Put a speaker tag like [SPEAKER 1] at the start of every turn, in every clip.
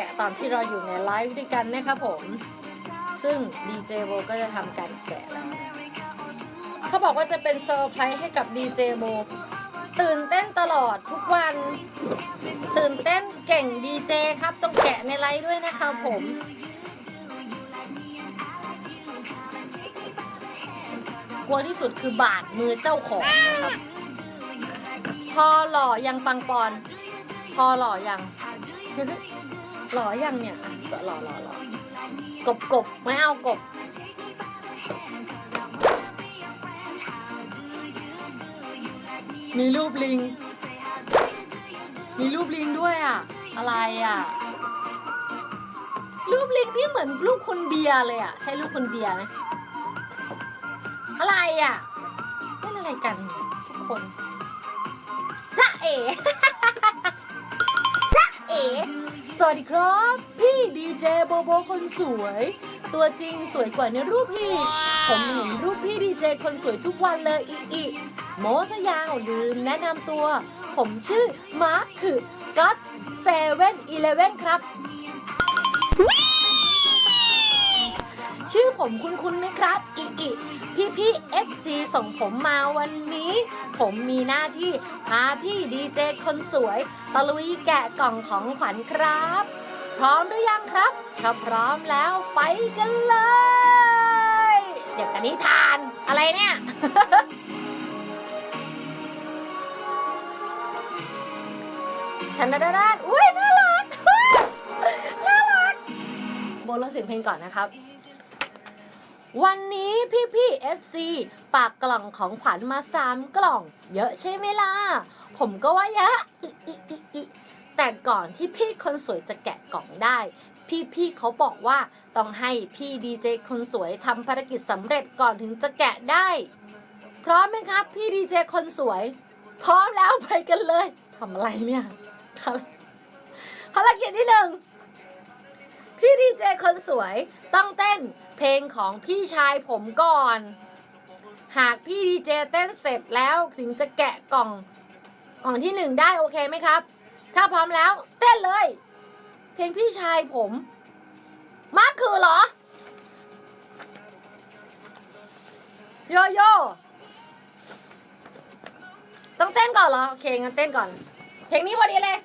[SPEAKER 1] แกะตอนที่เราอยู่ในไลฟ์ด้วยกันนะครับผม ซึ่งดีเจโบก็จะทำการแกะแล้วเขาบอกว่าจะเป็นเซอร์ไพรส์ให้กับดีเจโบตื่นเต้นตลอดทุกวัน ตื่นเต้นเก่งดีเจครับ ต้องแกะในไลฟ์ด้วยนะครับผมกลัวที่สุดคือบาดมือเจ้าของนะครับ พอหล่อยังปังปอน พอหล่อยัง หล่อยังเนี่ยหล่อหล่อหล่อกบกบไม่เอากบมีรูปลิง มีรูปลิงด้วยอะ อะไรอะ รูปลิงที่เหมือนรูปคุณเดียเลยอะ ใช่รูปคุณเดียไหมอะไรอะเล่นอะไรกันทุกคนจ้าเอ๋ เอ๋ สวัสดีครับ พี่ดีเจโบโบคนสวย ตัวจริงสวยกว่าในรูปอีกผมเห็นรูปพี่ดีเจคนสวยทุกวันเลยอีอีโมทยาวลืมแนะนำตัว ผมชื่อมาร์คคือก็ตเซเว่นอีเลเว่นครับ ชื่อผมคุ้นๆไหมครับอีอีพี่พี่ๆ FC ส่งผมมาวันนี้ ผมมีหน้าที่พาพี่ดีเจคนสวยตะลุยแกะกล่องของขวัญครับ พร้อมหรือยังครับ ถ้าพร้อมแล้วไปกันเลย เดี๋ยวกันนิทานอะไรเนี่ยทันดาดานอุ้ยน่ารัก น่ารักโบนเราเสียงเพลงก่อนนะครับ วันนี้พี่พี่ๆ FC ฝากกล่องของขวัญมาสามกล่อง เยอะใช่ไหมล่ะ ผมก็ว่าเยอะอิอิอิอิแต่ก่อนที่พี่คนสวยจะแกะกล่องได้ พี่พี่ๆเขาบอกว่าต้องให้พี่ดีเจคนสวยทำภารกิจสำเร็จก่อนถึงจะแกะได้พร้อมไหมครับ พี่ดีเจคนสวย พร้อมแล้วไปกันเลยทำอะไรเนี่ยทำภารกิจที่หนึ่งพี่ดีเจคนสวยต้องเต้น เพลงของพี่ชายผมก่อน หากพี่ดีเจเต้นเสร็จแล้วถึงจะแกะกล่องกล่องที่หนึ่งได้โอเคไหมครับ ถ้าพร้อมแล้วเต้นเลย เพลงพี่ชายผม มากคือเหรอ โยโย่ต้องเต้นก่อนเหรอ โอเคงั้นเต้นก่อน เพลงนี้พอดีเลย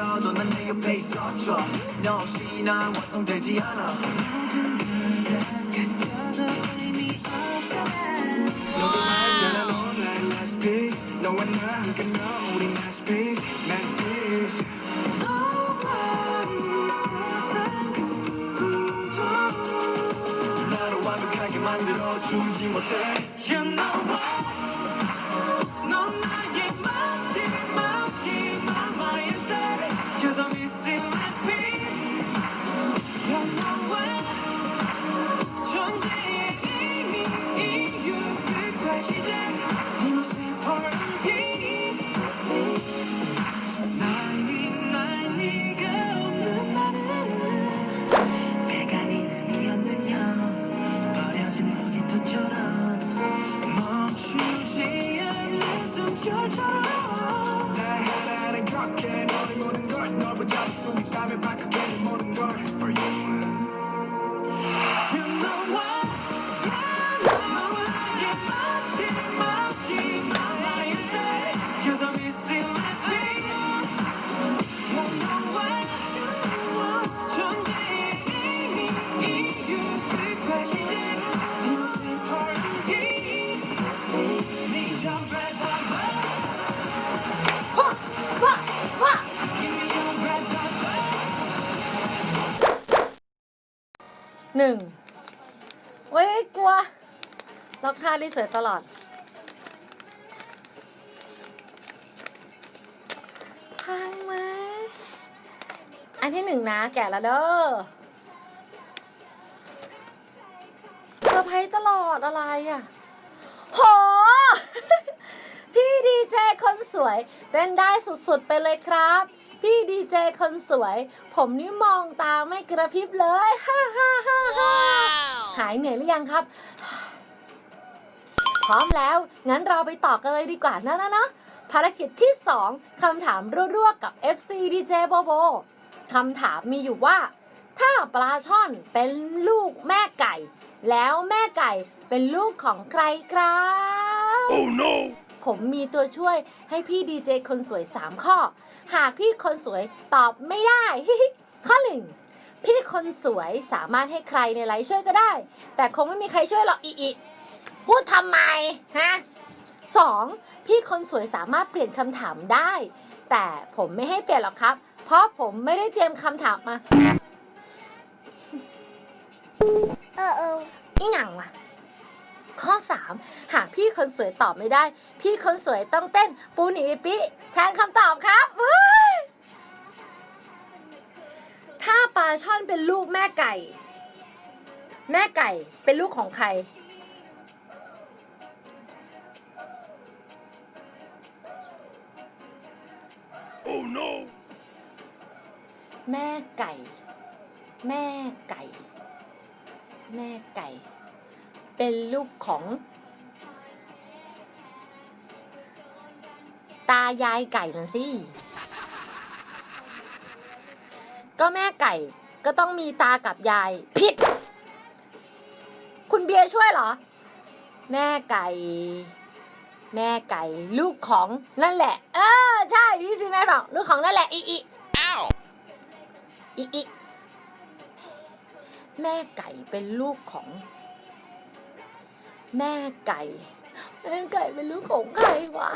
[SPEAKER 2] 일이 생겨도 난내 옆에 있어줘 너 없이 난 완성되지 않아
[SPEAKER 1] หนึ่งเว้ยกลัว ล็อกท่าได้สวยตลอด พังไหมอันที่หนึ่งนะ แกะแล้วเด้อเซอร์ไพรส์ตลอดอะไรอะ โห พี่ดีเจคนสวยเต้นได้สุดๆไปเลยครับ พี่ดีเจคนสวย ผมนี่มองตาไม่กระพริบเลยฮ่าฮ่าฮ่าฮ่าหายเหนื่อยหรือยังครับ พร้อมแล้ว งั้นเราไปต่อกันเลยดีกว่านะนะนะภารกิจที่ 2คำถามรั่วๆกับ FC DJ โบโบคำถามมีอยู่ว่า ถ้าปลาช่อนเป็นลูกแม่ไก่ แล้วแม่ไก่เป็นลูกของใครครับ
[SPEAKER 3] Oh no!
[SPEAKER 1] ผมมีตัวช่วยให้พี่ดีเจคนสวย 3 ข้อ หากพี่คนสวยตอบไม่ได้ ข้อหนึ่งพี่คนสวยสามารถให้ใครในไลฟ์ช่วยก็ได้ แต่คงไม่มีใครช่วยหรอกอีอีพูดทำไมฮะสองพี่คนสวยสามารถเปลี่ยนคำถามได้ แต่ผมไม่ให้เปลี่ยนหรอกครับ เพราะผมไม่ได้เตรียมคำถามมา
[SPEAKER 4] เออเออ
[SPEAKER 1] อีหยังวะ ข้อ 3 หากพี่คนสวยตอบไม่ได้ พี่คนสวยต้องเต้นปูหนีปิปิแทนคำตอบครับเว้ยถ้าปลาช่อนเป็นลูกแม่ไก่ แม่ไก่เป็นลูกของใคร
[SPEAKER 3] Oh no!
[SPEAKER 1] แม่ไก่ แม่ไก่ แม่ไก่ เป็นลูกของ ตายายไก่นั่นสิ ก็แม่ไก่ก็ต้องมีตากับยาย ผิด คุณเบียร์ช่วยเหรอ แม่ไก่ แม่ไก่ ลูกของนั่นแหละ เออ ใช่พี่ซีแม่บอกลูกของนั่นแหละอีอี
[SPEAKER 3] Ow!
[SPEAKER 1] อีอีแม่ไก่เป็นลูกของ แม่ไก่ แม่ไก่เป็นลูกของใครวะ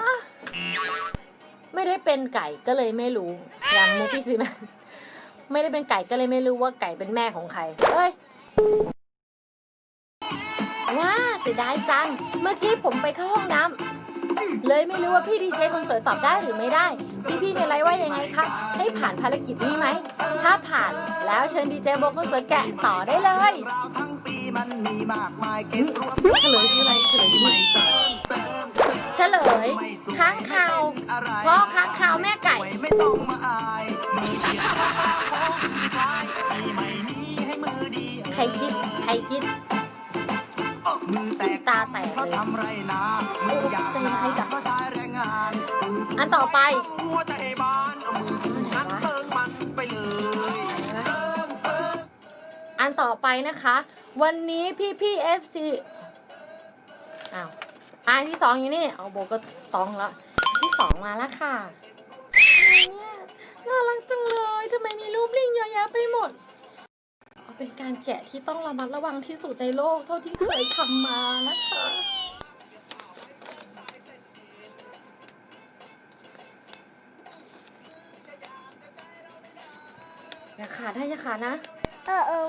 [SPEAKER 1] ไม่ได้เป็นไก่ก็เลยไม่รู้ยังมุกพี่สิแม่ไม่ได้เป็นไก่ก็เลยไม่รู้ว่าไก่เป็นแม่ของใคร เอ้ยว้าเสียดายจัง เมื่อกี้ผมไปเข้าห้องน้ำเลยไม่รู้ว่าพี่ดีเจคนสวยตอบได้หรือไม่ได้ พี่ๆในไลฟ์ว่ายังไงคะให้ผ่านภารกิจนี้ไหม ถ้าผ่านแล้วเชิญดีเจโบคนสวยแกะต่อได้เลย
[SPEAKER 2] ราวทั้งปีมันมีมากมายเก็บรวม
[SPEAKER 1] เฉลยคืออะไรเฉลยคือ
[SPEAKER 2] ไม่เสริมเสริม
[SPEAKER 1] เฉลยค้างคาวเพราะค้างคาวแม่ไก่
[SPEAKER 2] ไม่ต้องมาอายมือเดียวของควายไม่มีให้มือดี
[SPEAKER 1] ใครคิดใครคิด
[SPEAKER 2] มือแตก
[SPEAKER 1] ตาแตก
[SPEAKER 2] เล
[SPEAKER 1] ย
[SPEAKER 2] ทำไรนามืออยาก
[SPEAKER 1] ใจร้ายจัง
[SPEAKER 2] เพราะใช้แรงงาน
[SPEAKER 1] อันต่อไป
[SPEAKER 2] หัวใจบ้านเอามือฉันเซิงมันไปเลย
[SPEAKER 1] อันต่อไปนะคะ วันนี้พี่พี่เอฟซีอ้าวอันที่สองอยู่นี่เอาโบก็สองแล้ว ที่สองมาแล้วค่ะอะไรเนี่ยน่ารักจังเลยทำไมมีรูปลิงเยอะแยะไปหมด เป็นการแกะที่ต้องระมัดระวังที่สุดในโลกเท่าที่เคยทำมานะคะอย่าขาดนะอย่าขาดนะ
[SPEAKER 4] เออเออ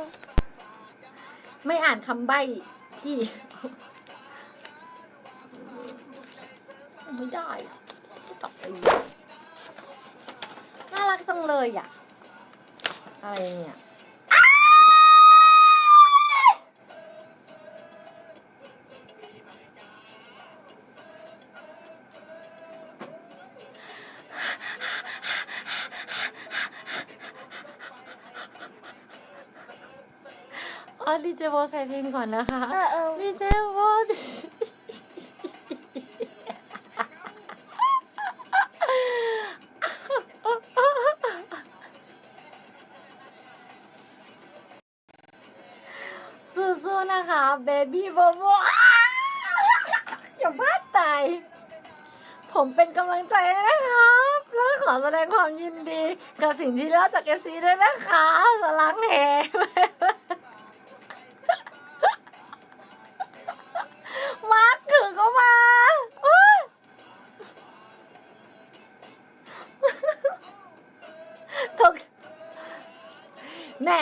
[SPEAKER 1] ไม่อ่านคำใบ้พี่ไม่ได้อะต้องกลับไปน่ารักจังเลยอะ อะไรเนี่ย ดีเจโบใส่เพลงก่อนนะคะ
[SPEAKER 4] เออเออ
[SPEAKER 1] ดีเจโบสู้ๆนะคะเบบี้โบโบอย่าบ้าตายผมเป็นกำลังใจนะครับ แล้วขอแสดงความยินดี กับสิ่งที่ได้รับจากเอฟซีด้วยนะคะสลังเฮ แหม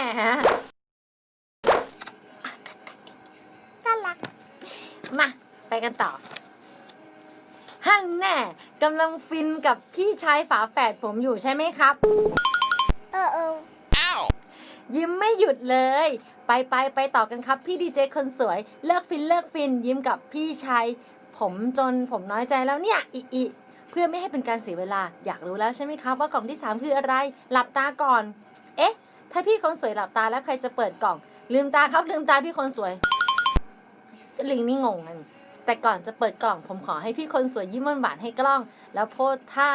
[SPEAKER 1] น่ารัก มากันต่อฮั่นแน่กำลังฟินกับพี่ชายฝาแฝดผมอยู่ใช่ไหมครับ
[SPEAKER 4] เออเออ
[SPEAKER 1] ยิ้มไม่หยุดเลย ไปไปไปต่อกันครับ พี่ดีเจคนสวย เลิกฟินเลิกฟิน ยิ้มกับพี่ชายผมจนผมน้อยใจแล้วเนี่ย อีอีเพื่อไม่ให้เป็นการเสียเวลา อยากรู้แล้วใช่ไหมครับว่ากล่องที่ 3 คืออะไร หลับตาก่อน เอ๊ะ ถ้าพี่คนสวยหลับตาแล้วใครจะเปิดกล่อง ลืมตาครับลืมตาพี่คนสวย ลิงนี่งงกันแต่ก่อนจะเปิดกล่องผมขอให้พี่คนสวยยิ้มหวานให้กล้อง แล้วโพสท่า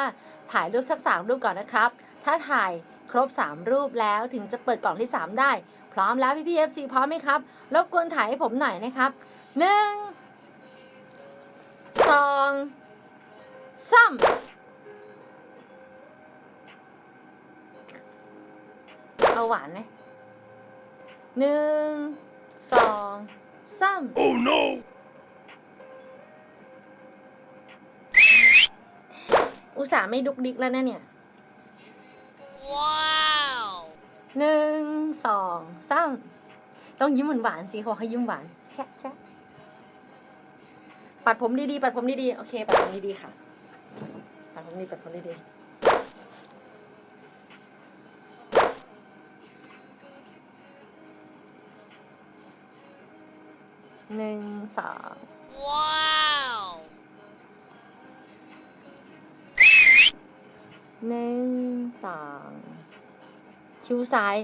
[SPEAKER 1] ถ่ายรูปสักสามรูปก่อนนะครับ ถ้าถ่ายครบ 3 รูปแล้วถึงจะเปิดกล่องที่ 3 ได้ พร้อมแล้วพี่พี่เอฟซีพร้อมไหมครับรบกวนถ่ายให้ผมหน่อยนะครับหนึ่งสองสาม เอาหวานไหมหนึ่งสองสาม
[SPEAKER 3] Oh no!
[SPEAKER 1] อุตส่าห์ไม่ดุกดิกแล้วนะเนี่ย
[SPEAKER 5] ว้าว
[SPEAKER 1] หนึ่งสองสามต้องยิ้มหวานๆสิเขาให้ยิ้มหวานแชะแชะปัดผมดีๆ ปัดผมดีๆ โอเค ปัดผมดีๆ ค่ะ ปัดผมดีปัดผมดีๆ หนึ่งสอง
[SPEAKER 5] ว้าว
[SPEAKER 1] หนึ่งสองคิ้วซ้าย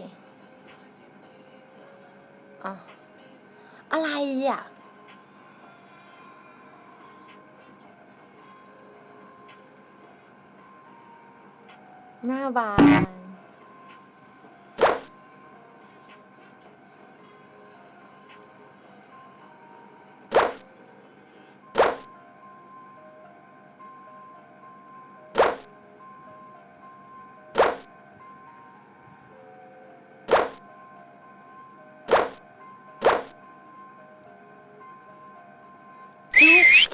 [SPEAKER 1] อะอะไรอะหน้าบาน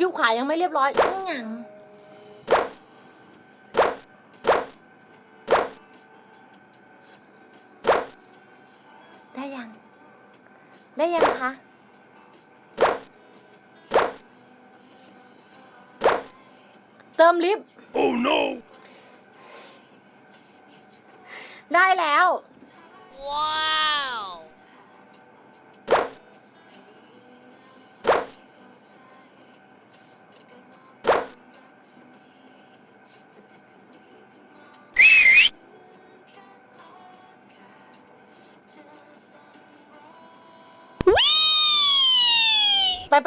[SPEAKER 1] คิ้วคิ้วขวายังไม่เรียบร้อยอื้อหยังได้ยัง ได้ยังคะเติมลิฟต์
[SPEAKER 3] Oh no!
[SPEAKER 1] ได้แล้ว
[SPEAKER 5] ว้า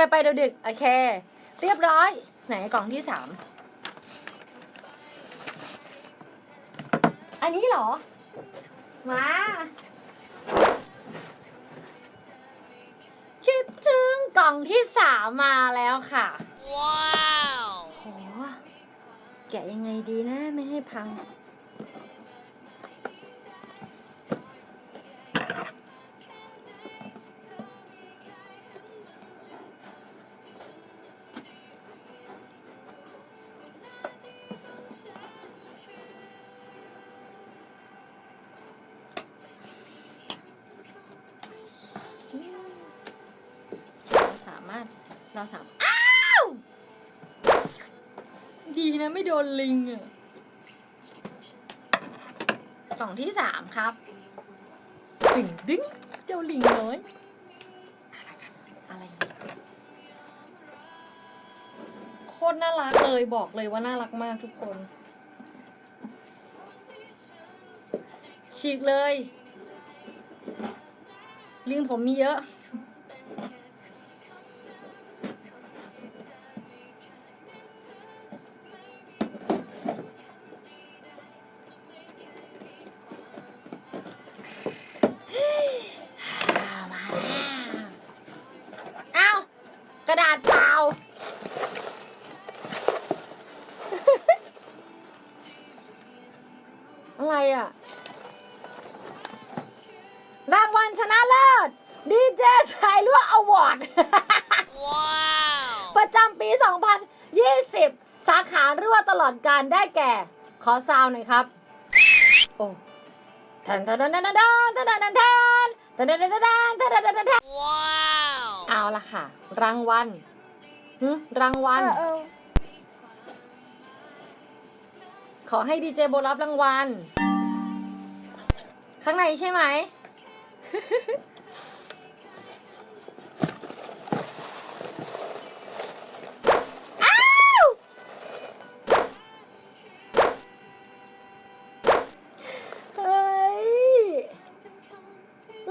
[SPEAKER 1] ไปไปเดี๋ยวดึกโอเค เรียบร้อย ไหนกล่องที่สามอันนี้เหรอ มาคิดถึงกล่องที่สามมาแล้วค่ะ
[SPEAKER 5] ว้าว
[SPEAKER 1] โหแกะยังไงดีนะ ไม่ให้พัง นะไม่โดนลิงอะกล่องที่สามครับดึงดึงเจ้าลิงน้อยอะไรเนี่ยโคตรน่ารักเลยบอกเลยว่าน่ารักมากทุกคน ฉีกเลย ลิงผมมีเยอะ ชนะเลิศดีเจสายลั่วอวอร์ด
[SPEAKER 5] ว้าว
[SPEAKER 1] ประจำปี 2020 สาขารั่วตลอดการได้แก่ ขอซาวหน่อยครับ โอ้แทนแทนแทนแทนแทนแทนแทนแทนแทนแทนแทนแทนแทนแทนแทน
[SPEAKER 5] ว้าว
[SPEAKER 1] เอาละค่ะ รางวัลหึรางวั
[SPEAKER 4] เอ
[SPEAKER 1] ล
[SPEAKER 4] อเออ
[SPEAKER 1] ขอให้ดีเจโบรับรางวัล ข้างในใช่ไหมอ้าวเฮ้ย ร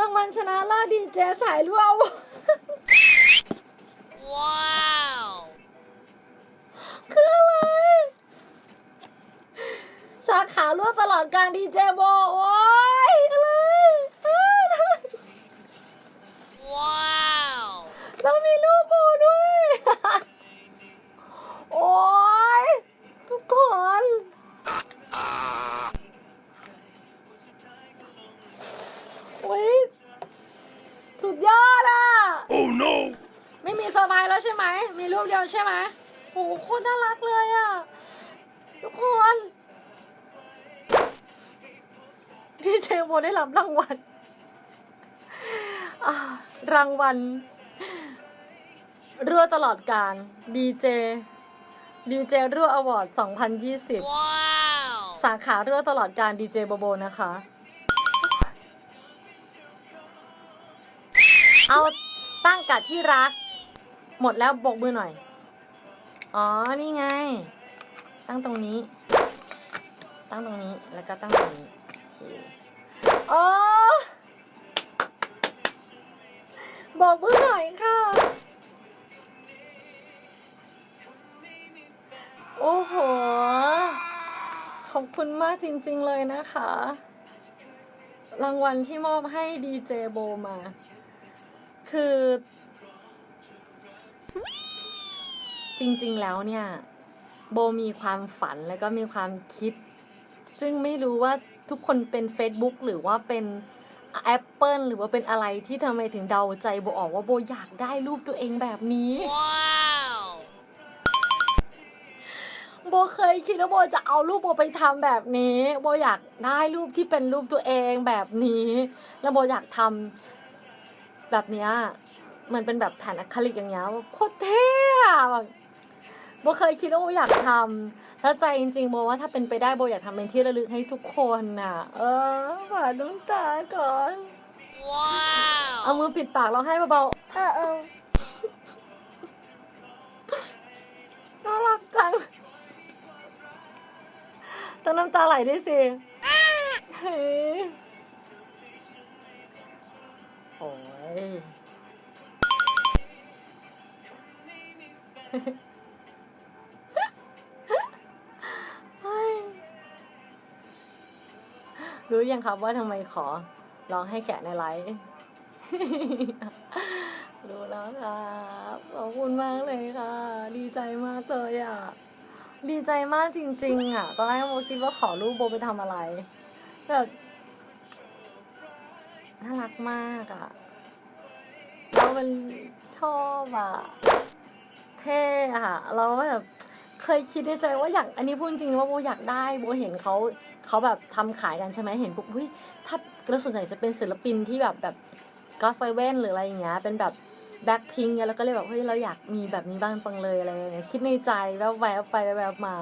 [SPEAKER 1] างวัลชนะเลิศดีเจสายรวม
[SPEAKER 5] Wow.
[SPEAKER 1] คืออะไร สาขารั่วตลอดการดีเจโบโอ้ คตรน่ารักเลยอะ ทุกคนพี่เจโบได้รับรางวัลอ่ารางวัลรั่วตลอดการดีเจดีเจรั่วอวอร์ด 2020
[SPEAKER 5] Wow.
[SPEAKER 1] สาขารั่วตลอดการดีเจโบโบนะคะ เอาตั้งกัดที่รัก หมดแล้วบกมือหน่อย อ๋อ นี่ไง ตั้งตรงนี้ ตั้งตรงนี้ แล้วก็ตั้งตรงนี้โอเคอ๋อบอกมือหน่อยค่ะ โอ้โห ขอบคุณมากจริงๆเลยนะคะ รางวัลที่มอบให้ดีเจโบมา คือ จริงๆแล้วเนี่ย โบมีความฝันแล้วก็มีความคิด ซึ่งไม่รู้ว่าทุกคนเป็น Facebook หรือว่าเป็น Apple หรือว่าเป็นอะไรที่ทำไมถึงเดาใจโบออกว่าโบอยากได้รูปตัวเองแบบนี้
[SPEAKER 5] Wow.
[SPEAKER 1] โบเคยคิดว่าโบจะเอารูปโบไปทำแบบนี้โบอยากได้รูปที่เป็นรูปตัวเองแบบนี้ แล้วโบอยากทำแบบเนี้ยเหมันเป็นแบบแผ่นอะคริลิกอย่างเงี้ยโคตรเท่อะแบบ โบเคยคิดว่าโบอยากทำแล้วใจจริงๆโบว่าถ้าเป็นไปได้โบอยากทำเป็นที่ระลึกให้ทุกคนน่ะ เออผ่านน้ำตาก่อนเอา
[SPEAKER 5] Wow.
[SPEAKER 1] มือปิดปากเราให้เบา
[SPEAKER 4] เออเออ
[SPEAKER 1] ๆน่ารักจังต้องน้ำตาไหลด้วยสิเฮ้ยโอ้ย รู้ยังครับว่าทำไมขอร้องให้แกะในไลฟ์รู้แล้วครับขอบคุณมากเลยค่ะ ดีใจมากเลยอะ ดีใจมากจริง ๆ อะ ตอนแรกโมคิดว่าขอรูปโบไปทำอะไรแบบน่ารักมากอะเรามันชอบอะ เท่อะค่ะ เราแบบเคยคิดในใจว่าอยาก อันนี้พูดจริงๆว่าโบอยากได้โบเห็นเขา เขาแบบทำขายกันใช่ไหมเห็นปุ๊บเฮ้ยถ้าแล้วส่วนใหญ่จะเป็นศิลปินที่แบบแบบก็ไซเว่นหรืออะไรอย่างเงี้ยเป็นแบบแบ็คพิงเนี่ยแล้วก็เลยแบบเฮ้ยเราอยากมีแบบนี้บ้างจังเลยอะไรอย่างเงี้ยคิดในใจแวบแวบไปแวบมา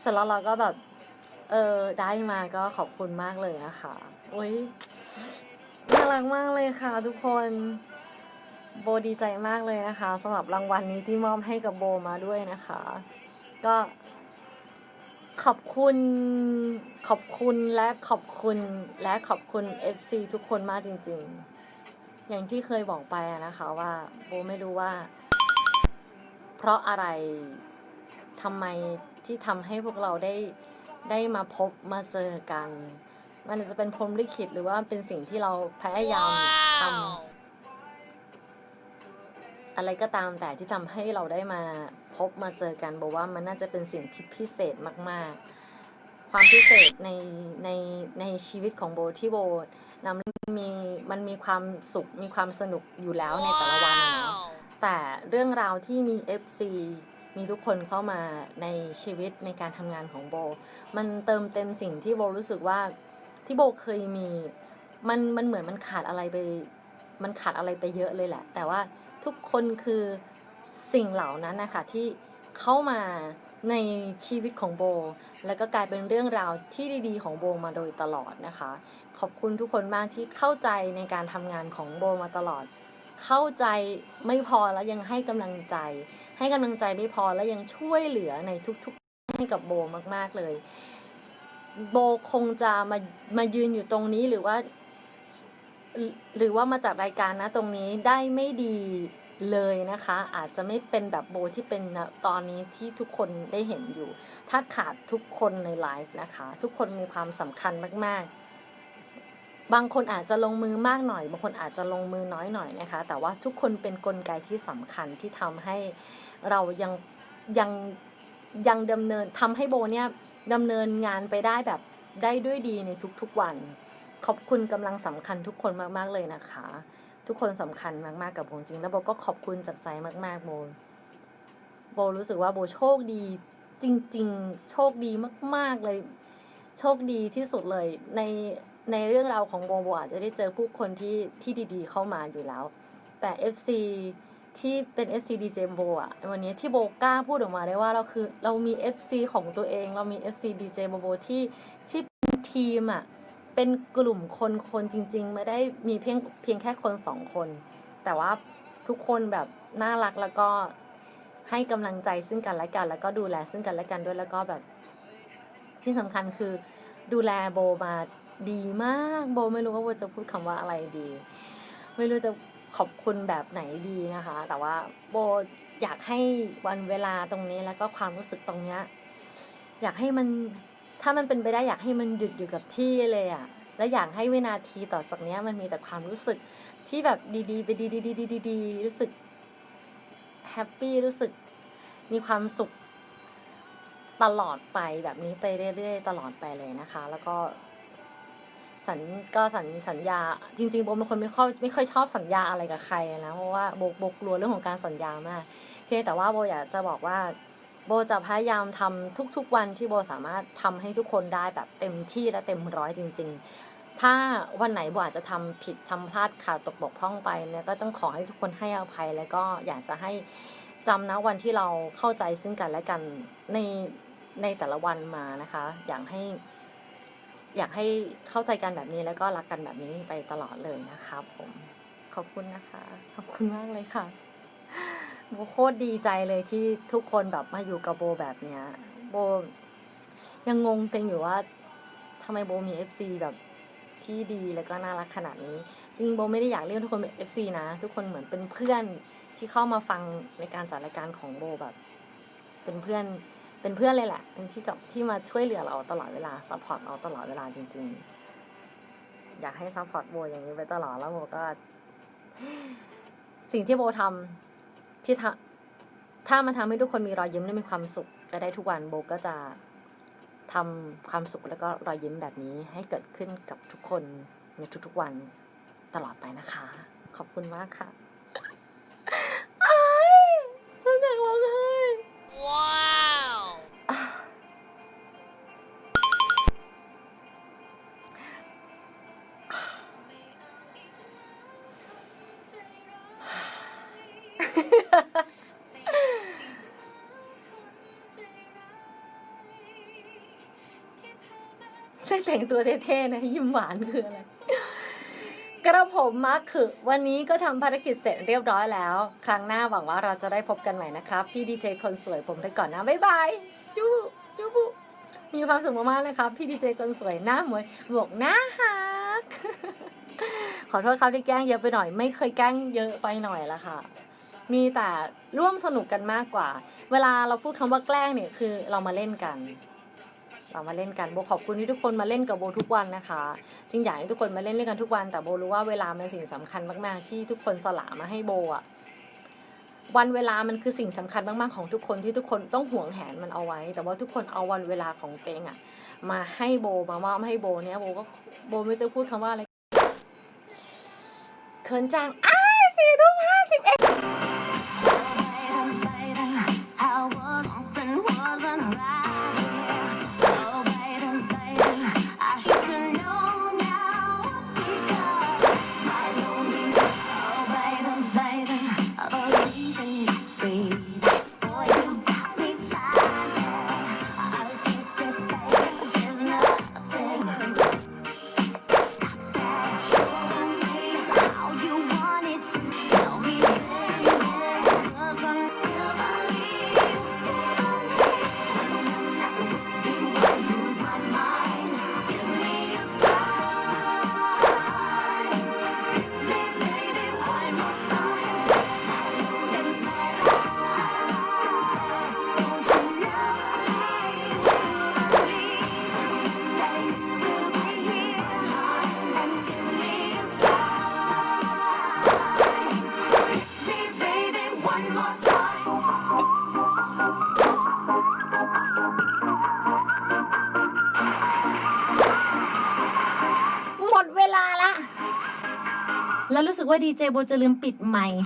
[SPEAKER 1] เสร็จแล้วเราก็แบบเออได้มาก็ขอบคุณมากเลยนะคะโอ้ยน่ารักมากเลยค่ะ ทุกคนโบดีใจมากเลยนะคะสำหรับรางวัลนี้ที่มอบให้กับโบมาด้วยนะคะ ก็ ขอบคุณขอบคุณและขอบคุณและขอบคุณ FC ทุกคนมากจริง ๆ อย่างที่เคยบอกไปอะนะคะว่าโบไม่รู้ว่า เพราะอะไรทำไมที่ทำให้พวกเราได้ได้มาพบมาเจอกัน มันอาจจะเป็นพรหมลิขิตหรือว่าเป็นสิ่งที่เราพยายามทำ
[SPEAKER 5] Wow.
[SPEAKER 1] อะไรก็ตามแต่ที่ทำให้เราได้มา พบมาเจอกันบอกว่ามันน่าจะเป็นสิ่งที่พิเศษมาก ๆ ความพิเศษในในในชีวิตของโบที่โบนำมีมันมีความสุขมีความสนุกอยู่แล้วในแต่ละวันอะเนาะ
[SPEAKER 5] Wow.
[SPEAKER 1] แต่เรื่องราวที่มี FC มีทุกคนเข้ามาในชีวิตในการทำงานของโบ มันเติมเต็มสิ่งที่โบรู้สึกว่าที่โบเคยมี มันมันเหมือนมันขาดอะไรไป มันขาดอะไรไปเยอะเลยแหละ แต่ว่าทุกคนคือ สิ่งเหล่านั้นนะคะที่เข้ามาในชีวิตของโบ แล้วก็กลายเป็นเรื่องราวที่ดีๆ ของโบมาโดยตลอดนะคะ ขอบคุณทุกคนมากที่เข้าใจในการทำงานของโบมาตลอด เข้าใจไม่พอแล้วยังให้กำลังใจ ให้กำลังใจไม่พอแล้วยังช่วยเหลือในทุกๆให้กับโบมาก ๆเลย โบคงจะมามายืนอยู่ตรงนี้หรือว่า หรือว่ามาจากรายการนะตรงนี้ได้ไม่ดี เลยนะคะ อาจจะไม่เป็นแบบโบที่เป็นตอนนี้ที่ทุกคนได้เห็นอยู่ ถ้าขาดทุกคนในไลฟ์นะคะ ทุกคนมีความสำคัญมาก ๆ บางคนอาจจะลงมือมากหน่อย บางคนอาจจะลงมือน้อยหน่อยนะคะ แต่ว่าทุกคนเป็นนกลไกที่สำคัญที่ทำให้เรายังยังยังดำเนินทำให้โบเนี่ยดำเนินงานไปได้แบบได้ด้วยดีในทุกๆวัน ขอบคุณกำลังสำคัญทุกคนมากๆเลยนะคะ ทุกคนสำคัญมาก ๆ กับโบจริง แล้วโบก็ขอบคุณจากใจมาก ๆ โบ โบรู้สึกว่าโบโชคดีจริง ๆ โชคดีมาก ๆ เลย โชคดีที่สุดเลย ในในเรื่องราวของโบโบอาจจะได้เจอผู้คนที่ที่ดีๆ เข้ามาอยู่แล้ว แต่ FC ที่เป็น FC DJ โบอะวันนี้ที่โบกล้าพูดออกมาได้ว่าเราคือเรามี FC ของตัวเอง เรามี FC DJ โบโบที่ที่เป็นทีมอะ เป็นกลุ่มคนคนจริง ๆ ไม่ได้มีเพียงเพียงแค่คนสองคน แต่ว่าทุกคนแบบน่ารักแล้วก็ให้กำลังใจซึ่งกันและกัน แล้วก็ดูแลซึ่งกันและกันด้วยแล้วก็แบบ ที่สำคัญคือดูแลโบมาดีมากโบไม่รู้ว่าโบจะพูดคำว่าอะไรดี ไม่รู้จะขอบคุณแบบไหนดีนะคะ แต่ว่าโบอยากให้วันเวลาตรงนี้แล้วก็ความรู้สึกตรงเนี้ยอยากให้มัน ถ้ามันเป็นไปได้อยากให้มันหยุดอยู่กับที่เลยอะและอยากให้วินาทีต่อจากนี้มันมีแต่ความรู้สึกที่แบบดีๆไปดีๆดีๆรู้สึกแฮปปี้รู้สึกมีความสุขตลอดไปแบบนี้ไปเรื่อยๆ ตลอดไปเลยนะคะ แล้วก็สัญก็สัญสัญญาจริงๆโบเป็นคนไม่ค่อยไม่ค่อยชอบสัญญาอะไรกับใครนะเพราะว่าโบโบกลัวเรื่องของการสัญญามาก เพียงแต่ว่าโบอยากจะบอกว่า โบจะพยายามทำทุกๆวันที่โบสามารถทำให้ทุกคนได้แบบเต็มที่และเต็มร้อยจริง ๆ ถ้าวันไหนโบอาจจะทำผิดทำพลาดขาดตกบกพร่องไปเนี่ยก็ต้องขอให้ทุกคนให้อภัย แล้วก็อยากจะให้จำนะวันที่เราเข้าใจซึ่งกันและกันในในแต่ละวันมานะคะ อยากให้ อยากให้เข้าใจกันแบบนี้แล้วก็รักกันแบบนี้ไปตลอดเลยนะครับผมขอบคุณนะคะ ขอบคุณมากเลยค่ะ โบโคตรดีใจเลยที่ทุกคนแบบมาอยู่กับโบแบบเนี้ย โบ ยังงงเต็งอยู่ว่าทำไมโบมี FC แบบที่ดีแล้วก็น่ารักขนาดนี้ จริงโบไม่ได้อยากเรียกทุกคนเป็น FC นะ ทุกคนเหมือนเป็นเพื่อนที่เข้ามาฟังในการจัดรายการของโบแบบ เป็นเพื่อนเป็นเพื่อนเลยแหละเป็นที่กับที่มาช่วยเหลือเราตลอดเวลาซัพพอร์ตเราตลอดเวลาจริง ๆ อยากให้ซัพพอร์ตโบอย่างนี้ไปตลอดแล้วโบก็ สิ่งที่โบทำ ที่ถ้ามันทำให้ทุกคนมีรอยยิ้มและมีความสุขก็ได้ทุกวันโบก็จะทำความสุขแล้วก็รอยยิ้มแบบนี้ให้เกิดขึ้นกับทุกคนในทุกๆวันตลอดไปนะคะ ขอบคุณมากค่ะ แต่งตัวเท่ๆนะยิ้มหวานคืออะไรกระผมมาร์คคือวันนี้ก็ทำภารกิจเสร็จเรียบร้อยแล้ว ครั้งหน้าหวังว่าเราจะได้พบกันใหม่นะครับ พี่ดีเจคนสวยผมไปก่อนนะ บ๊ายบาย จู้จู้มีความสุขมากๆเลยครับ พี่ดีเจคนสวยหน้าหมวยบวกหน้าฮักขอโทษครับที่แกล้งเยอะไปหน่อย ไม่เคยแกล้งเยอะไปหน่อยละค่ะ มีแต่ร่วมสนุกกันมากกว่า เวลาเราพูดคำว่าแกล้งเนี่ยคือเรามาเล่นกัน เรามาเล่นกันโบขอบคุณที่ทุกคนมาเล่นกับโบทุกวันนะคะจริงอยากให้ทุกคนมาเล่นด้วยกันทุกวัน แต่โบรู้ว่าเวลาเป็นสิ่งสำคัญมาก ๆ ที่ทุกคนสละมาให้โบอะวันเวลามันคือสิ่งสำคัญมาก ๆ ของทุกคนที่ทุกคนต้องห่วงแหนมันเอาไว้ แต่ว่าทุกคนเอาวันเวลาของเตงอะมาให้โบมามอบให้โบเนี่ยโบก็โบไม่จะพูดคำว่าอะไรเขินจังอ้าสี่ทุ่ม ดีเจโบจะลืมปิดไมค์